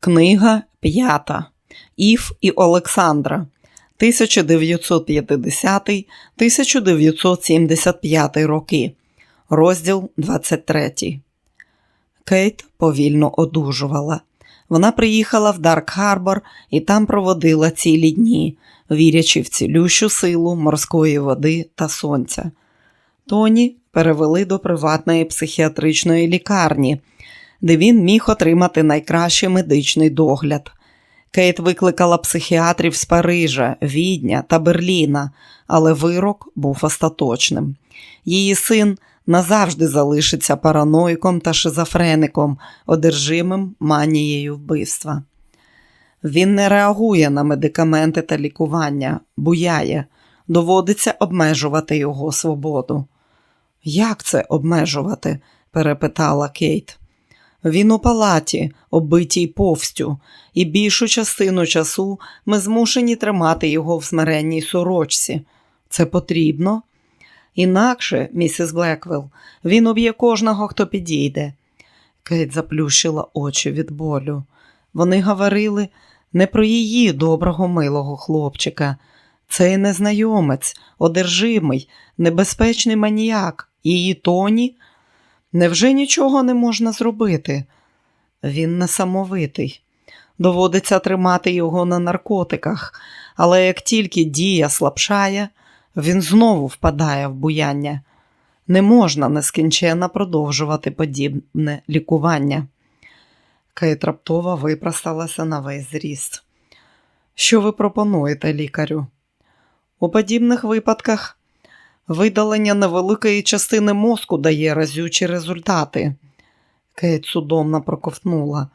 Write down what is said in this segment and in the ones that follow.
Книга п'ята. Ів і Олександра. 1950-1975 роки. Розділ 23. Кейт повільно одужувала. Вона приїхала в Дарк Харбор і там проводила цілі дні, вірячи в цілющу силу морської води та сонця. Тоні перевели до приватної психіатричної лікарні, де він міг отримати найкращий медичний догляд. Кейт викликала психіатрів з Парижа, Відня та Берліна, але вирок був остаточним. Її син назавжди залишиться параноїком та шизофреником, одержимим манією вбивства. Він не реагує на медикаменти та лікування, буяє, доводиться обмежувати його свободу. Як це обмежувати? перепитала Кейт. Він у палаті, оббитій повстю, і більшу частину часу ми змушені тримати його в смиренній сорочці. Це потрібно? Інакше, місіс Блеквелл, він уб'є кожного, хто підійде. Кейт заплющила очі від болю. Вони говорили не про її доброго милого хлопчика. Цей незнайомець, одержимий, небезпечний маніяк, її тоні. Невже нічого не можна зробити? Він несамовитий. Доводиться тримати його на наркотиках, але як тільки дія слабшає, він знову впадає в буяння. Не можна нескінченно продовжувати подібне лікування. Кейт раптово випросталася на весь зріст. Що ви пропонуєте, лікарю? У подібних випадках видалення невеликої частини мозку дає разючі результати. Кейт судомно проковтнула.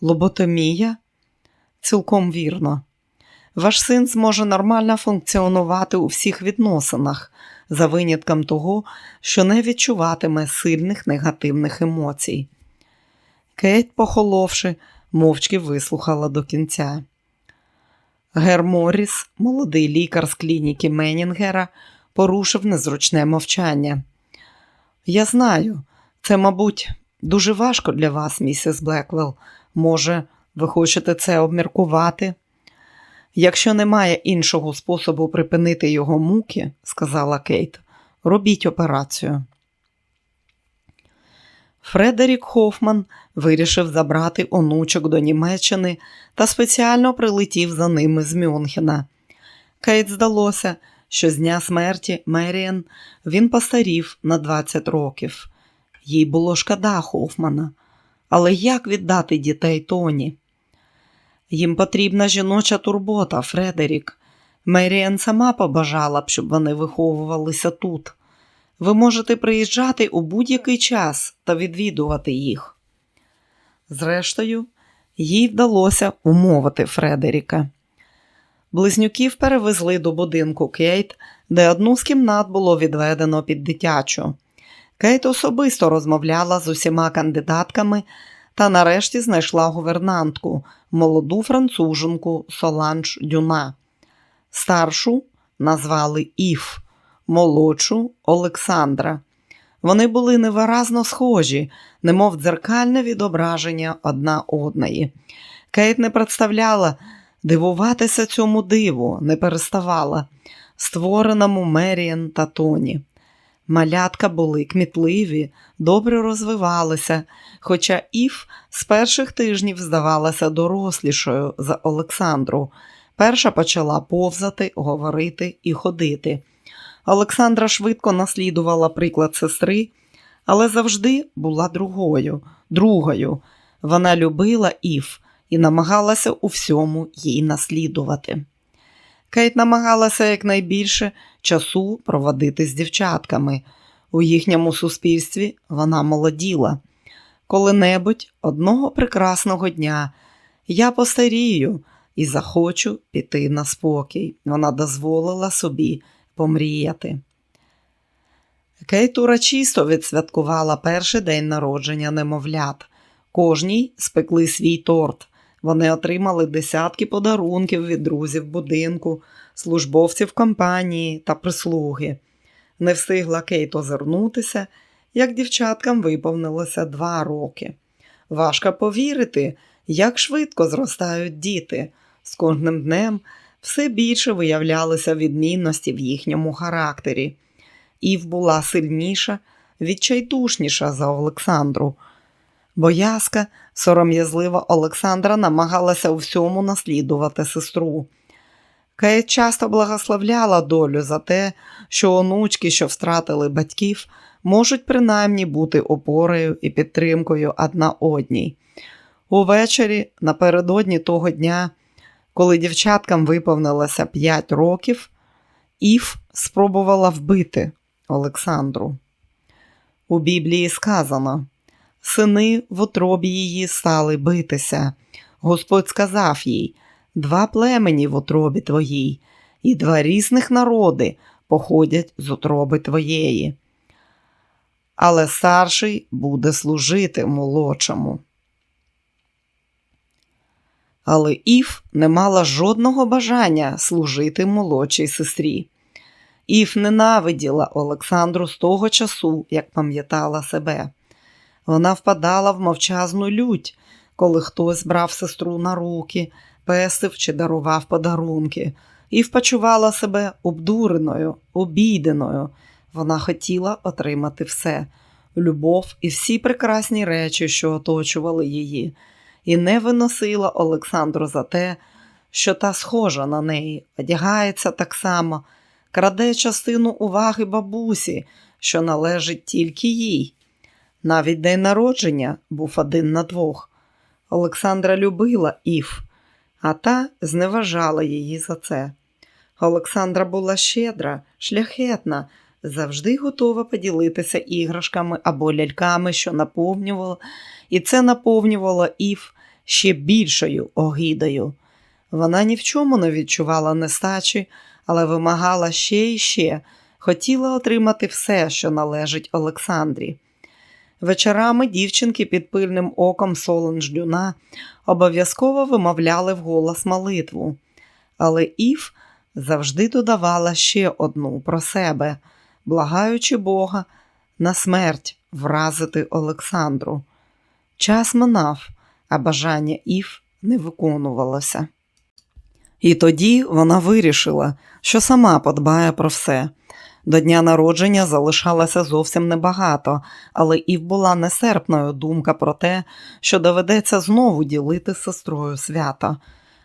Лоботомія? Цілком вірно. Ваш син зможе нормально функціонувати у всіх відносинах, за винятком того, що не відчуватиме сильних негативних емоцій. Кейт, похоловши, мовчки вислухала до кінця. Гер Морріс, молодий лікар з клініки Менінгера, порушив незручне мовчання. Я знаю, це, мабуть, дуже важко для вас, місіс Блеквелл. Може, ви хочете це обміркувати? Якщо немає іншого способу припинити його муки, сказала Кейт, робіть операцію. Фредерік Хофман вирішив забрати онучок до Німеччини та спеціально прилетів за ними з Мюнхена. Кейт здалося, що з дня смерті Меріан він постарів на 20 років. Їй було шкода Хофмана. Але як віддати дітей Тоні? Їм потрібна жіноча турбота, Фредерік. Меріан сама побажала б, щоб вони виховувалися тут. Ви можете приїжджати у будь-який час та відвідувати їх. Зрештою, їй вдалося умовити Фредеріка. Близнюків перевезли до будинку Кейт, де одну з кімнат було відведено під дитячу. Кейт особисто розмовляла з усіма кандидатками та нарешті знайшла гувернантку, молоду француженку Соланж Дюна. Старшу назвали Іф, молодшу Олександра. Вони були невиразно схожі, немов дзеркальне відображення одна одної. Кейт не представляла дивуватися цьому диву, не переставала, створеному Меріан та Тоні. Малятка були кмітливі, добре розвивалися, хоча Ів з перших тижнів здавалася дорослішою за Олександру. Перша почала повзати, говорити і ходити. Олександра швидко наслідувала приклад сестри, але завжди була другою. другою. Вона любила Ів і намагалася у всьому їй наслідувати. Кейт намагалася якнайбільше часу проводити з дівчатками. У їхньому суспільстві вона молоділа. Коли-небудь одного прекрасного дня я постарію і захочу піти на спокій. Вона дозволила собі помріяти. Кейт урочисто відсвяткувала перший день народження немовлят. Кожній спекли свій торт. Вони отримали десятки подарунків від друзів будинку, службовців компанії та прислуги. Не встигла Кейт озирнутися, як дівчаткам виповнилося два роки. Важко повірити, Як швидко зростають діти, з кожним днем все більше виявлялися відмінності в їхньому характері. Ів була сильніша, відчайдушніша за Олександру. Боязка, сором'язлива Олександра намагалася у всьому наслідувати сестру. Кейт часто благословляла долю за те, що онучки, що втратили батьків, можуть принаймні бути опорою і підтримкою одна одній. Увечері, напередодні того дня, коли дівчаткам виповнилося 5 років, Ів спробувала вбити Олександру. У Біблії сказано: сини в утробі її стали битися. Господь сказав їй: два племені в утробі твоїй, і два різних народи походять з утроби твоєї. Але старший буде служити молодшому. Але Ів не мала жодного бажання служити молодшій сестрі. Ів ненавиділа Олександру з того часу, як пам'ятала себе. Вона впадала в мовчазну лють, коли хтось брав сестру на руки, песив чи дарував подарунки, і впочувала себе обдуреною, обійденою. Вона хотіла отримати все любов і всі прекрасні речі, що оточували її, і не виносила Олександру за те, що та схожа на неї, одягається так само, краде частину уваги бабусі, що належить тільки їй. Навіть день народження був один на двох. Олександра любила Ів, а та зневажала її за це. Олександра була щедра, шляхетна, завжди готова поділитися іграшками або ляльками, що наповнювала, і це наповнювало Ів ще більшою огидою. Вона ні в чому не відчувала нестачі, але вимагала ще і ще, хотіла отримати все, що належить Олександрі. Вечорами дівчинки під пильним оком Солонждюна обов'язково вимовляли вголос молитву, але Ів завжди додавала ще одну про себе, благаючи Бога на смерть вразити Олександру. Час минав, а бажання Ів не виконувалося. І тоді вона вирішила, що сама подбає про все. До дня народження залишалося зовсім небагато, але Ів була несерпною думка про те, що доведеться знову ділити з сестрою свята.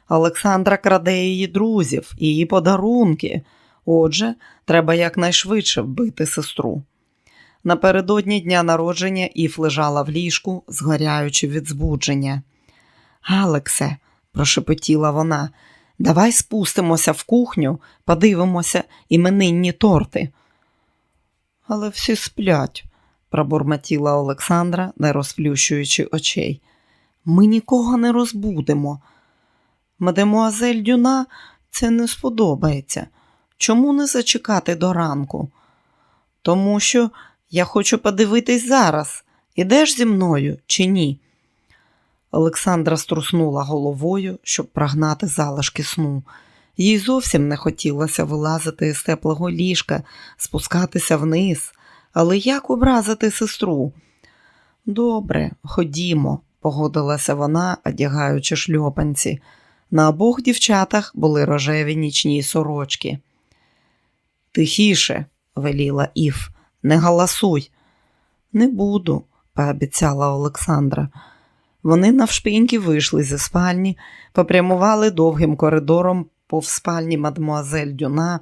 Олександра краде її друзів, її подарунки. Отже, треба якнайшвидше вбити сестру. Напередодні дня народження Ів лежала в ліжку, згоряючи від збудження. Алексе, прошепотіла вона, давай спустимося в кухню, подивимося іменинні торти. Але всі сплять, пробурмотіла Олександра, не розплющуючи очей. Ми нікого не розбудемо. Мадемуазель Дюна це не сподобається. Чому не зачекати до ранку? Тому що я хочу подивитись зараз, ідеш зі мною чи ні? Олександра струснула головою, щоб прогнати залишки сну. Їй зовсім не хотілося вилазити з теплого ліжка, спускатися вниз. Але як образити сестру? Добре, ходімо, погодилася вона, одягаючи шльопанці. На обох дівчатах були рожеві нічні сорочки. Тихіше, веліла Ів, не галасуй. Не буду, пообіцяла Олександра. Вони навшпиньки вийшли зі спальні, попрямували довгим коридором повз спальні мадмуазель Дюна,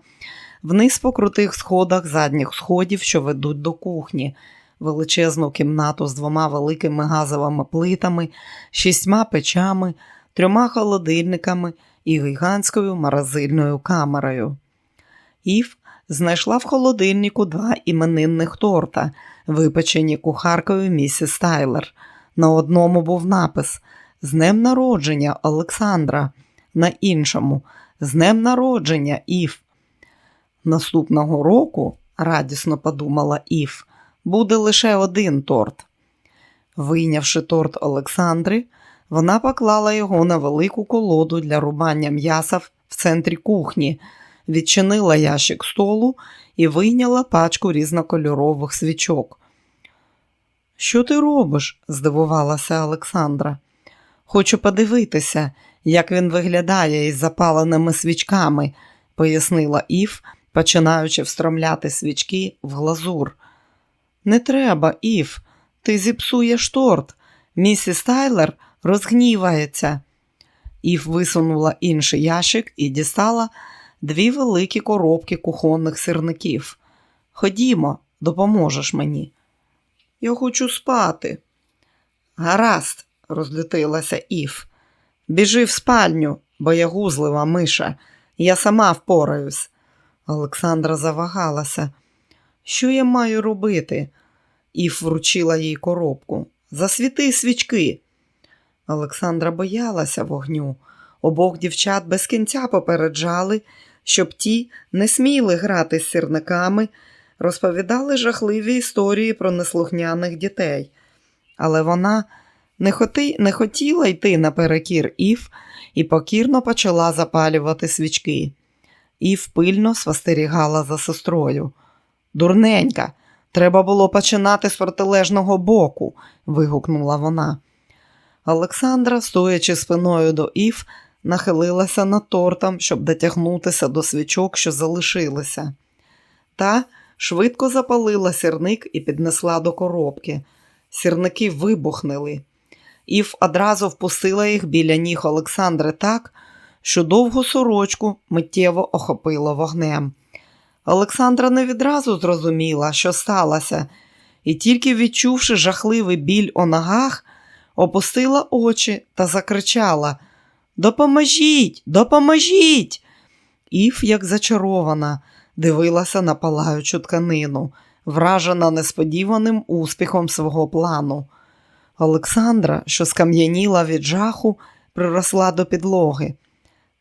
вниз по крутих сходах задніх сходів, що ведуть до кухні, величезну кімнату з двома великими газовими плитами, шістьма печами, трьома холодильниками і гігантською морозильною камерою. Ів знайшла в холодильнику два іменинних торта, випечені кухаркою місіс Тайлер. На одному був напис З днем народження Олександра, на іншому З днем народження Ів. Наступного року, радісно подумала Ів, буде лише один торт. Вийнявши торт Олександри, вона поклала його на велику колоду для рубання м'яса в центрі кухні, відчинила ящик столу і вийняла пачку різнокольорових свічок. Що ти робиш? здивувалася Олександра. Хочу подивитися, як він виглядає із запаленими свічками, пояснила Ів, починаючи встромляти свічки в глазур. Не треба, Ів, ти зіпсуєш торт. Місіс Тайлер розгнівається. Ів висунула інший ящик і дістала дві великі коробки кухонних сирників. Ходімо, допоможеш мені. Я хочу спати. Гаразд, розлютилася Ів. Біжи в спальню, боягузлива миша. Я сама впораюсь. Олександра завагалася. Що я маю робити? Ів вручила їй коробку. Засвіти свічки. Олександра боялася вогню. Обох дівчат без кінця попереджали, щоб ті не сміли грати з сірниками, розповідали жахливі історії про неслухняних дітей. Але вона не, хоти, не хотіла йти наперекір Ів і покірно почала запалювати свічки. Ів пильно спостерігала за сестрою. Дурненька, треба було починати з протилежного боку, вигукнула вона. Олександра, стоячи спиною до Ів, нахилилася над тортом, щоб дотягнутися до свічок, що залишилися. Та швидко запалила сірник і піднесла до коробки. Сірники вибухнули. Ів одразу впустила їх біля ніг Олександри так, що довгу сорочку миттєво охопило вогнем. Олександра не відразу зрозуміла, що сталося, і тільки відчувши жахливий біль у ногах, опустила очі та закричала Допоможіть, допоможіть! Ів, як зачарована, дивилася на палаючу тканину, вражена несподіваним успіхом свого плану. Олександра, що скам'яніла від жаху, приросла до підлоги.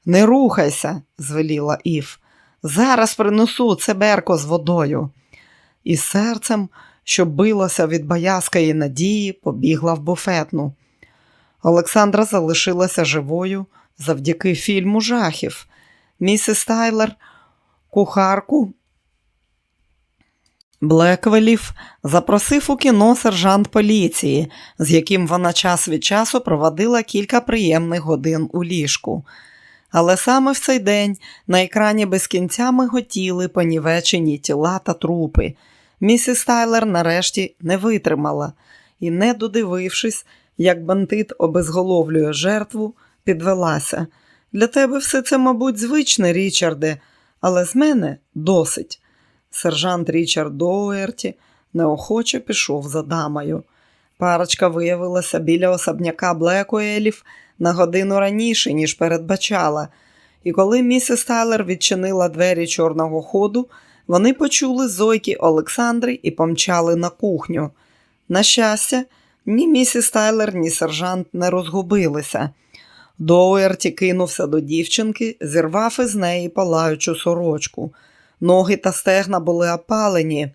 Не рухайся, звеліла Ів. Зараз принесу цеберко з водою. І серцем, що билося від боязкої надії, побігла в буфетну. Олександра залишилася живою завдяки фільму жахів. Місіс Тайлер, кухарку Блеквелів запросив у кіно сержант поліції, з яким вона час від часу проводила кілька приємних годин у ліжку. Але саме в цей день на екрані без кінця миготіли понівечені тіла та трупи. Місіс Тайлер нарешті не витримала і, не додивившись, як бандит обезголовлює жертву, підвелася. Для тебе все це, мабуть, звичне, Річарде, але з мене досить. Сержант Річард Доуерті неохоче пішов за дамою. Парочка виявилася біля особняка Блекуелів на годину раніше, ніж передбачала, і коли місіс Тайлер відчинила двері чорного ходу, вони почули зойки Олександри і помчали на кухню. На щастя, ні місіс Тайлер, ні сержант не розгубилися. Доуерті кинувся до дівчинки, зірвав із неї палаючу сорочку. Ноги та стегна були опалені,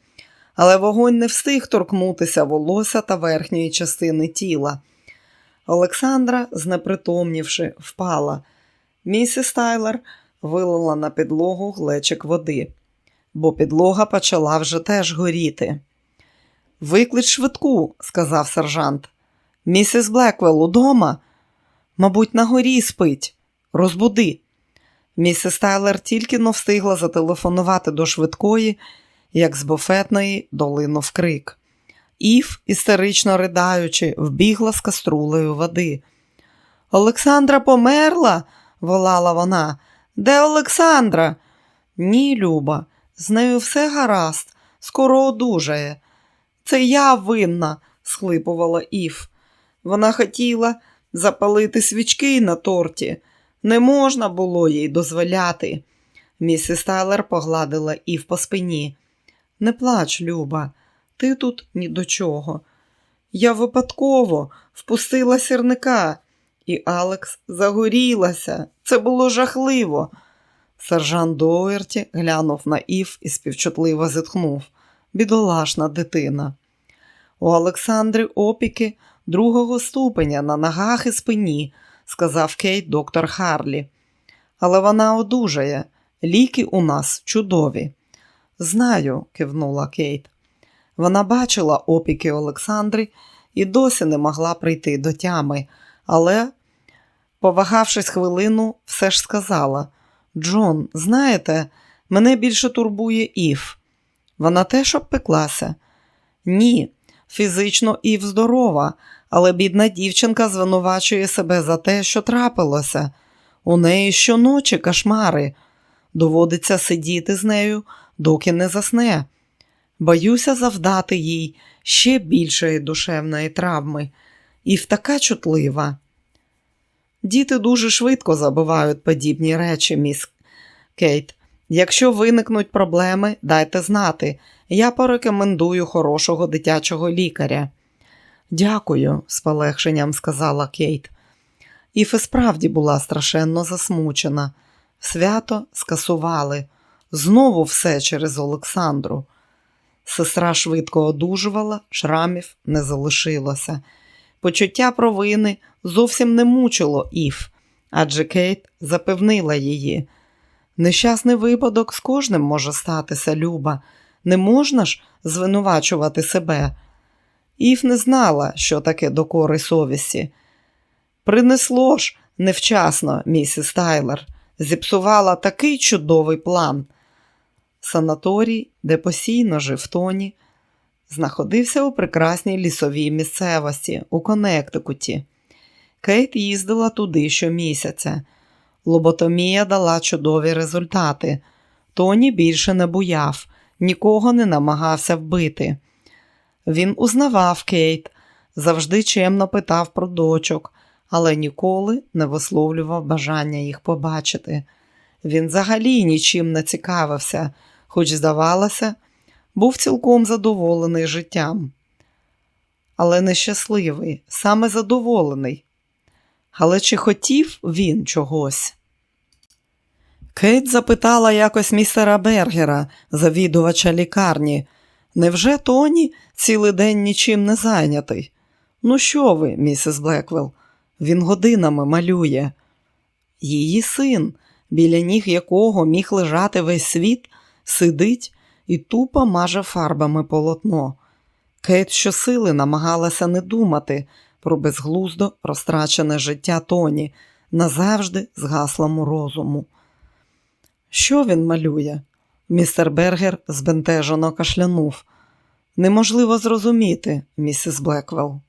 але вогонь не встиг торкнутися волосся та верхньої частини тіла. Олександра, знепритомнівши, впала. Місіс Тайлер вилила на підлогу глечик води, бо підлога почала вже теж горіти. Виклич швидку, сказав сержант. Місіс Блеквелл удома? Мабуть, на горі спить. Розбуди. Місіс Тайлер тільки но встигла зателефонувати до швидкої, як з буфетної долинув крик. Ів, істерично riдаючи, вбігла з каструлею води. Олександра померла, волала вона. Де Олександра? Ні, Люба, з нею все гаразд, скоро одужає. Це я винна, схлипувала Ів. Вона хотіла запалити свічки на торті. Не можна було їй дозволяти. Місіс Тайлер погладила Ів по спині. Не плач, Люба, ти тут ні до чого. Я випадково впустила сірника, і Алекс загорілася. Це було жахливо. Сержант Доуерті глянув на Ів і співчутливо зітхнув. Бідолашна дитина. У Олександри опіки другого ступеня на ногах і спині сказав Кейт доктор Харлі. Але вона одужає. Ліки у нас чудові. Знаю, кивнула Кейт. Вона бачила опіки Олександри і досі не могла прийти до тями, але Повагавшись хвилину, все ж сказала: Джон, знаєте, мене більше турбує Ів. Вона теж обпеклася? Ні, фізично Ів здорова, але бідна дівчинка звинувачує себе за те, що трапилося. У неї щоночі кошмари. Доводиться сидіти з нею, доки не засне. Боюся завдати їй ще більшої душевної травми. Ів така чутлива. Діти дуже швидко забувають подібні речі, міс Кейт. Якщо виникнуть проблеми, дайте знати. Я порекомендую хорошого дитячого лікаря. Дякую, з полегшенням сказала Кейт. І справді була страшенно засмучена. Свято скасували. Знову все через Олександру. Сестра швидко одужувала, шрамів не залишилося. Почуття провини зовсім не мучило Іф, адже Кейт запевнила її. Нещасний випадок з кожним може статися, Люба. Не можна ж звинувачувати себе. Іф не знала, що таке докори совісті. Принесло ж невчасно, місіс Тайлер, зіпсувала такий чудовий план. Санаторій, де постійно жив Тоні, знаходився у прекрасній лісовій місцевості у Коннектикуті. Кейт їздила туди щомісяця. Лоботомія дала чудові результати. Тоні більше не буяв, нікого не намагався вбити. Він узнавав Кейт, завжди чемно питав про дочок, але ніколи не висловлював бажання їх побачити. Він взагалі нічим не цікавився, хоч, здавалося, був цілком задоволений життям. Але нещасливий, саме задоволений. Але чи хотів він чогось? Кейт запитала якось містера Бергера, завідувача лікарні. Невже Тоні цілий день нічим не зайнятий? Ну, що ви, місіс Блеквелл, він годинами малює. Її син, біля ніг якого міг лежати весь світ, сидить і тупо маже фарбами полотно. Кейт щосили намагалася не думати про безглуздо розтрачене життя Тоні, назавжди згаслому розуму. Що він малює? Містер Бергер збентежено кашлянув. Неможливо зрозуміти, місіс Блеквелл.